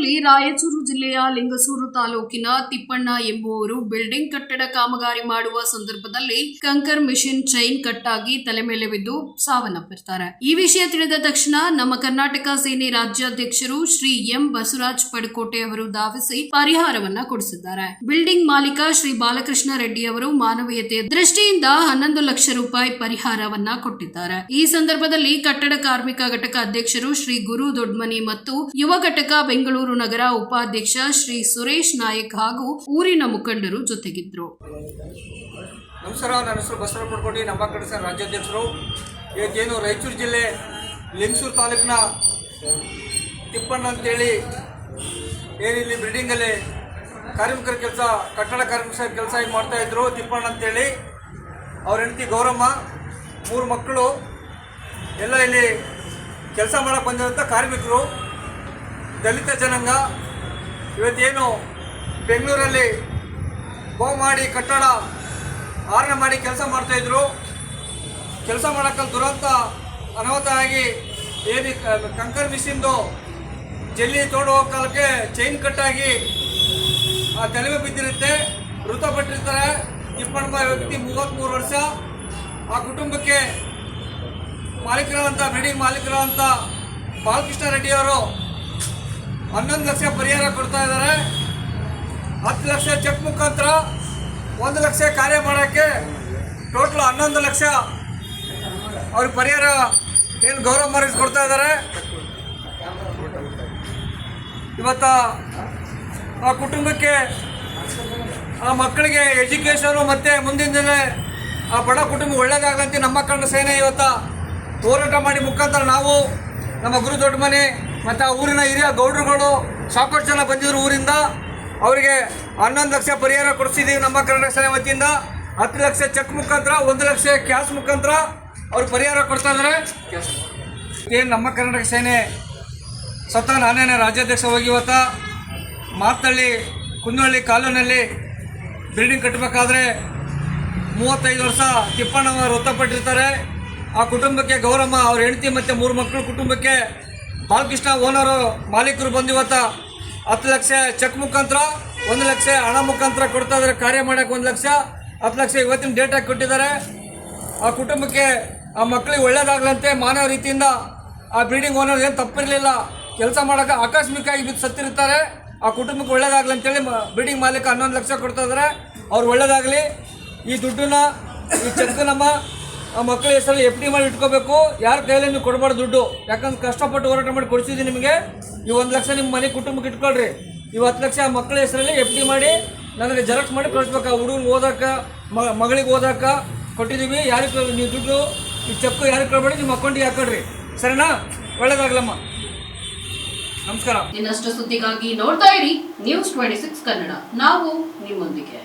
ಬೆಂಗಳೂರಿನಲ್ಲಿ ರಾಯಚೂರು ಜಿಲ್ಲೆಯ ಲಿಂಗಸೂರು ತಾಲೂಕಿನ ತಿಪ್ಪಣ್ಣ ಎಂಬುವರು ಬಿಲ್ಡಿಂಗ್ ಕಟ್ಟಡ ಕಾಮಗಾರಿ ಮಾಡುವ ಸಂದರ್ಭದಲ್ಲಿ ಕಂಕರ್ ಮಿಷಿನ್ ಚೈನ್ ಕಟ್ಟಾಗಿ ತಲೆ ಮೇಲೆ ಬಿದ್ದು ಸಾವನ್ನಪ್ಪಿರ್ತಾರೆ. ಈ ವಿಷಯ ತಿಳಿದ ತಕ್ಷಣ ನಮ್ಮ ಕರ್ನಾಟಕ ಸೇನೆ ರಾಜ್ಯಾಧ್ಯಕ್ಷರು ಶ್ರೀ ಎಂ ಬಸವರಾಜ್ ಪಡಕೋಟೆ ಅವರು ಧಾವಿಸಿ ಪರಿಹಾರವನ್ನ ಕೊಡಿಸಿದ್ದಾರೆ. ಬಿಲ್ಡಿಂಗ್ ಮಾಲೀಕ ಶ್ರೀ ಬಾಲಕೃಷ್ಣ ರೆಡ್ಡಿ ಅವರು ಮಾನವೀಯತೆಯ ದೃಷ್ಟಿಯಿಂದ ಹನ್ನೊಂದು ಲಕ್ಷ ರೂಪಾಯಿ ಪರಿಹಾರವನ್ನ ಕೊಟ್ಟಿದ್ದಾರೆ. ಈ ಸಂದರ್ಭದಲ್ಲಿ ಕಟ್ಟಡ ಕಾರ್ಮಿಕ ಘಟಕ ಅಧ್ಯಕ್ಷರು ಶ್ರೀ ಗುರು ದೊಡ್ಮನಿ ಮತ್ತು ಯುವ ಘಟಕ ಬೆಂಗಳೂರು ನಗರ ಉಪಾಧ್ಯಕ್ಷ ಶ್ರೀ ಸುರೇಶ್ ನಾಯಕ್ ಹಾಗೂ ಊರಿನ ಮುಖಂಡರು ಜೊತೆಗಿದ್ರು. ನಮಸ್ಕಾರ, ನನ್ನ ಹೆಸರು ಬಸವರಾಜ ಪಡ್ಕೊಂಡು ನಮ್ಮ ಕಡೆ ಸರ್ ರಾಜ್ಯಾಧ್ಯಕ್ಷರು. ಇವತ್ತೇನು ರಾಯಚೂರು ಜಿಲ್ಲೆ ಲಿಂಗಸೂರು ತಾಲೂಕಿನ ತಿಪ್ಪಣ್ಣ ಅಂತೇಳಿ ಏನಿಲ್ಲಿ ಬಿಲ್ಡಿಂಗಲ್ಲಿ ಕಾರ್ಮಿಕರ ಕೆಲಸ, ಕಟ್ಟಡ ಕಾರ್ಮಿಕರ ಕೆಲಸ ಏನು ಮಾಡ್ತಾಯಿದ್ರು ತಿಪ್ಪಣ್ಣ ಅಂತೇಳಿ. ಅವ್ರ ಹೆಂಡತಿ ಗೌರಮ್ಮ, ಮೂರು ಮಕ್ಕಳು. ಎಲ್ಲ ಇಲ್ಲಿ ಕೆಲಸ ಮಾಡೋಕ್ಕೆ ಬಂದಿರೋಂಥ ಕಾರ್ಮಿಕರು. ದಲಿತ ಜನಾಂಗ ಇವತ್ತೇನು ಬೆಂಗಳೂರಲ್ಲಿ ಬೋ ಮಾಡಿ ಕಟ್ಟಡ ಆರಣ ಮಾಡಿ ಕೆಲಸ ಮಾಡ್ತಾಯಿದ್ರು ಕೆಲಸ ಮಾಡೋಕ್ಕೆ ದುರಂತ ಅನಾಹುತ ಆಗಿ ಏನು ಕಂಕರ್ ಮಿಷಿಂದು ಜಲ್ಲಿ ತೋಡು ಕಾಲಕ್ಕೆ ಚೈನ್ ಕಟ್ಟಾಗಿ ಆ ತಲೆಗೆ ಬಿದ್ದಿರುತ್ತೆ. ಮೃತಪಟ್ಟಿರ್ತಾರೆ. ತಿಪ್ಪಣ್ಣ ವ್ಯಕ್ತಿ ಮೂವತ್ತ್ಮೂರು ವರ್ಷ. ಆ ಕುಟುಂಬಕ್ಕೆ ಮಾಲೀಕರಾದಂಥ ಬಿಲ್ಡಿಂಗ್ ಮಾಲೀಕರಾದಂಥ ಬಾಲಕೃಷ್ಣ ರೆಡ್ಡಿ ಅವರು ಹನ್ನೊಂದು ಲಕ್ಷ ಪರಿಹಾರ ಕೊಡ್ತಾ ಇದ್ದಾರೆ. ಹತ್ತು ಲಕ್ಷ ಚೆಕ್ ಮುಖಾಂತರ ಒಂದು ಲಕ್ಷ ಕಾರ್ಯ ಮಾಡೋಕ್ಕೆ ಟೋಟಲ್ ಹನ್ನೊಂದು ಲಕ್ಷ ಅವ್ರಿಗೆ ಪರಿಹಾರ ಏನು ಗೌರವ ಮಾರ್ಗ ಕೊಡ್ತಾ ಇದ್ದಾರೆ. ಇವತ್ತ ಆ ಕುಟುಂಬಕ್ಕೆ, ಆ ಮಕ್ಕಳಿಗೆ ಎಜುಕೇಷನು ಮತ್ತು ಮುಂದಿನ ದಿನ ಆ ಬಡ ಕುಟುಂಬ ಒಳ್ಳೇದಾಗಂತ ನಮ್ಮ ಕಣ್ಣ ಸೇನೆ ಇವತ್ತ ಹೋರಾಟ ಮಾಡಿ ಮುಖಾಂತರ ನಾವು ನಮ್ಮ ಗುರು ದೊಡ್ಡ ಮನೆ ಮತ್ತು ಆ ಊರಿನ ಹಿರಿಯ ಗೌಡ್ರುಗಳು ಸಾಕಷ್ಟು ಜನ ಬಂದಿದ್ರು ಊರಿಂದ. ಅವರಿಗೆ ಹನ್ನೊಂದು ಲಕ್ಷ ಪರಿಹಾರ ಕೊಡಿಸಿದ್ದೀವಿ ನಮ್ಮ ಕರ್ನಾಟಕ ಸೇನೆ ವತಿಯಿಂದ. ಹತ್ತು ಲಕ್ಷ ಚೆಕ್ ಮುಖಾಂತರ, ಒಂದು ಲಕ್ಷ ಕ್ಯಾಶ್ ಮುಖಾಂತರ ಅವ್ರು ಪರಿಹಾರ ಕೊಡ್ತಾ ಇದ್ದಾರೆ ಏನು ನಮ್ಮ ಕರ್ನಾಟಕ ಸೇನೆ ಸ್ವತಃ ನಾನೇನೆ ರಾಜ್ಯಾಧ್ಯಕ್ಷ ಹೋಗಿ ಇವತ್ತ. ಮಾತಳ್ಳಿ, ಕುಂದಳ್ಳಿ ಕಾಲೋನಲ್ಲಿ ಬಿಲ್ಡಿಂಗ್ ಕಟ್ಟಬೇಕಾದ್ರೆ ಮೂವತ್ತೈದು ವರ್ಷ ತಿಪ್ಪಣ್ಣವರು ವೃತ್ತಪಟ್ಟಿರ್ತಾರೆ. ಆ ಕುಟುಂಬಕ್ಕೆ ಗೌರಮ್ಮ ಅವ್ರ ಹೆಂಡತಿ ಮತ್ತು ಮೂರು ಮಕ್ಕಳು ಕುಟುಂಬಕ್ಕೆ ಬಾಲಕೃಷ್ಣ ಓನರು ಮಾಲೀಕರು ಬಂದು ಇವತ್ತ ಹತ್ತು ಲಕ್ಷ ಚೆಕ್ ಮುಖಾಂತರ, ಒಂದು ಲಕ್ಷ ಹಣ ಮುಖಾಂತರ ಕೊಡ್ತಾ ಇದ್ದಾರೆ. ಕಾರ್ಯ ಮಾಡೋಕ್ಕೆ ಒಂದು ಲಕ್ಷ, ಹತ್ತು ಲಕ್ಷ ಇವತ್ತಿನ ಡೇಟಾಗಿ ಕೊಟ್ಟಿದ್ದಾರೆ. ಆ ಕುಟುಂಬಕ್ಕೆ, ಆ ಮಕ್ಕಳಿಗೆ ಒಳ್ಳೇದಾಗಲಂತೆ ಮಾನವ ರೀತಿಯಿಂದ ಆ ಬಿಲ್ಡಿಂಗ್ ಓನರ್ ಏನು ತಪ್ಪಿರಲಿಲ್ಲ. ಕೆಲಸ ಮಾಡೋಕೆ ಆಕಸ್ಮಿಕವಾಗಿ ಬಿದ್ದು ಸತ್ತಿರ್ತಾರೆ. ಆ ಕುಟುಂಬಕ್ಕೆ ಒಳ್ಳೇದಾಗಲಿ ಅಂತೇಳಿ ಮ ಬಿಲ್ಡಿಂಗ್ ಮಾಲೀಕ ಹನ್ನೊಂದು ಲಕ್ಷ ಕೊಡ್ತಾ ಇದ್ದಾರೆ. ಅವ್ರು ಒಳ್ಳೇದಾಗಲಿ. ಈ ದುಡ್ಡನ್ನ, ಈ ಚೆಕ್ ನಮ್ಮ ಆ ಮಕ್ಕಳ ಹೆಸರಲ್ಲಿ ಎಫ್ ಡಿ ಮಾಡಿ ಇಟ್ಕೋಬೇಕು. ಯಾರ ಕೈಯಲ್ಲಿ ನೀವು ಕೊಡಬಾರ್ದು ದುಡ್ಡು. ಯಾಕಂದ್ರೆ ಕಷ್ಟಪಟ್ಟು ಹೋರಾಟ ಮಾಡಿ ಕೊಡಿಸಿದ್ದೀನಿ ನಿಮಗೆ. ಈ ಒಂದು ಲಕ್ಷ ನಿಮ್ಮ ಮನೆ ಕುಟುಂಬಕ್ಕೆ ಇಟ್ಕೊಳ್ರಿ. ಈ ಹತ್ತು ಲಕ್ಷ ಆ ಮಕ್ಕಳ ಹೆಸರಲ್ಲಿ ಎಫ್ ಡಿ ಮಾಡಿ ನನಗೆ ಜೆರಾಕ್ಸ್ ಮಾಡಿ ಕಳಿಸ್ಬೇಕು. ಆ ಹುಡುಗನಿಗೆ ಓದಾಕ ಮಗಳಿಗೆ ಓದಾಕ ಕೊಟ್ಟಿದ್ದೀವಿ ಯಾರಿಗೆ ನೀವು ದುಡ್ಡು, ಈ ಚೆಕ್ಕು ಯಾರಿಗೆ ಕೊಡಬೇಡಿ ನಿಮ್ಮ ಅಕೌಂಟಿಗೆ ಹಾಕೊಳ್ರಿ. ಸರಿನಾ? ಒಳ್ಳೇದಾಗ್ಲಮ್ಮ. ನಮಸ್ಕಾರ. ಇನ್ನಷ್ಟು ಸುದ್ದಿಗಾಗಿ ನೋಡ್ತಾ ಇರಿ. News twenty six Kannada. ನಾವು ನಿಮ್ಮೊಂದಿಗೆ.